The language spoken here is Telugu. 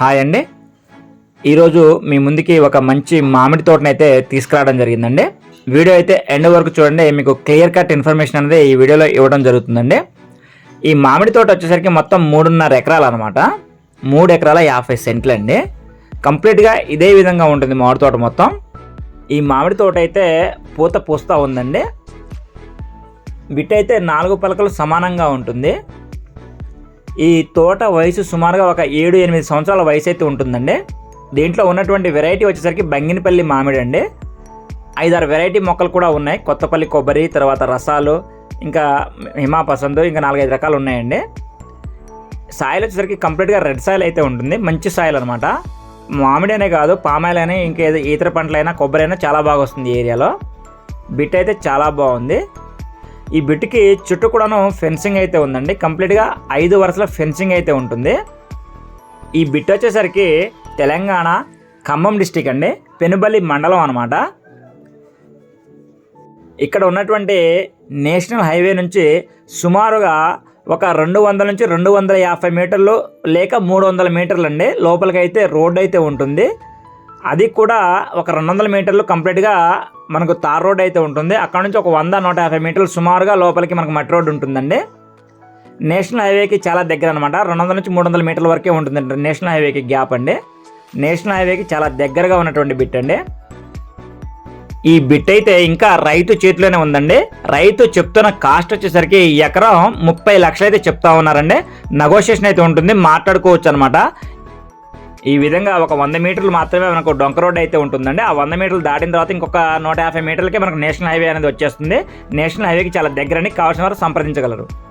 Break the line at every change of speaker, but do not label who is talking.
హాయ్ అండి. ఈరోజు మీ ముందుకి ఒక మంచి మామిడి తోటనైతే తీసుకురావడం జరిగిందండి. వీడియో అయితే ఎండ్ వరకు చూడండి మీకు క్లియర్ కట్ ఇన్ఫర్మేషన్ అనేది ఈ వీడియోలో ఇవ్వడం జరుగుతుందండి. ఈ మామిడి తోట వచ్చేసరికి మొత్తం మూడున్నర ఎకరాలు అనమాట మూడు ఎకరాల యాభై సెంట్లు అండి. కంప్లీట్గా ఇదే విధంగా ఉంటుంది మామిడి తోట మొత్తం. ఈ మామిడి తోట అయితే పూత పూస్తూ ఉందండి. బిట్ అయితే నాలుగు పలకలు సమానంగా ఉంటుంది. ఈ తోట వయసు సుమారుగా ఒక ఏడు ఎనిమిది సంవత్సరాల వయసు అయితే ఉంటుందండి. దీంట్లో ఉన్నటువంటి వెరైటీ వచ్చేసరికి బంగినపల్లి మామిడి అండి. ఐదారు వెరైటీ మొక్కలు కూడా ఉన్నాయి. కొత్తపల్లి కొబ్బరి తర్వాత రసాలు ఇంకా హిమా పసందు ఇంకా నాలుగైదు రకాలు ఉన్నాయండి. సాయిల్ వచ్చేసరికి కంప్లీట్గా రెడ్ సాయిల్ అయితే ఉంటుంది. మంచి సాయిల్ అనమాట మామిడి అనే కాదు పామాయిల్ అయినా ఇంకా ఏదో ఈతర పంటలైనా కొబ్బరి అయినా చాలా బాగా వస్తుంది ఈ ఏరియాలో. బిట్ అయితే చాలా బాగుంది. ఈ బిట్కి చుట్టూ కూడాను ఫెన్సింగ్ అయితే ఉందండి. కంప్లీట్గా ఐదు వరుసల ఫెన్సింగ్ అయితే ఉంటుంది. ఈ బిట్ వచ్చేసరికి తెలంగాణ ఖమ్మం డిస్టిక్ అండి. పెనుబల్లి మండలం అనమాట ఇక్కడ ఉన్నటువంటి నేషనల్ హైవే నుంచి సుమారుగా ఒక రెండు వందల నుంచి రెండు వందల యాభై మీటర్లు లేక మూడు వందల మీటర్లు అండి. లోపలికైతే రోడ్ అయితే ఉంటుంది. అది కూడా ఒక రెండు వందల మీటర్లు కంప్లీట్గా మనకు తార్ రోడ్ అయితే ఉంటుంది. అక్కడ నుంచి ఒక వంద నూట యాభై మీటర్లు సుమారుగా లోపలికి మనకు మట్టి రోడ్ ఉంటుందండి. నేషనల్ హైవేకి చాలా దగ్గర అనమాట రెండు వందల నుంచి మూడు వందల మీటర్ల వరకే ఉంటుందండి నేషనల్ హైవేకి గ్యాప్ అండి. నేషనల్ హైవేకి చాలా దగ్గరగా ఉన్నటువంటి బిట్ అండి. ఈ బిట్ అయితే ఇంకా రైతు చేతిలోనే ఉందండి. రైతు చెప్తున్న కాస్ట్ వచ్చేసరికి ఎకరం ముప్పై లక్షలు అయితే చెప్తా ఉన్నారండి. నెగోషియేషన్ అయితే ఉంటుంది మాట్లాడుకోవచ్చు అనమాట ఈ విధంగా ఒక వంద మీటర్లు మాత్రమే మనకు డొంక రోడ్ అయితే ఉంటుందండి. ఆ వంద మీటర్లు దాటిన తర్వాత ఇంకొక నూట యాభై మీటర్లకే మనకు నేషనల్ హైవే అనేది వచ్చేస్తుంది. నేషనల్ హైవేకి చాలా దగ్గరని కావాల్సిన వారు సంప్రదించగలరు.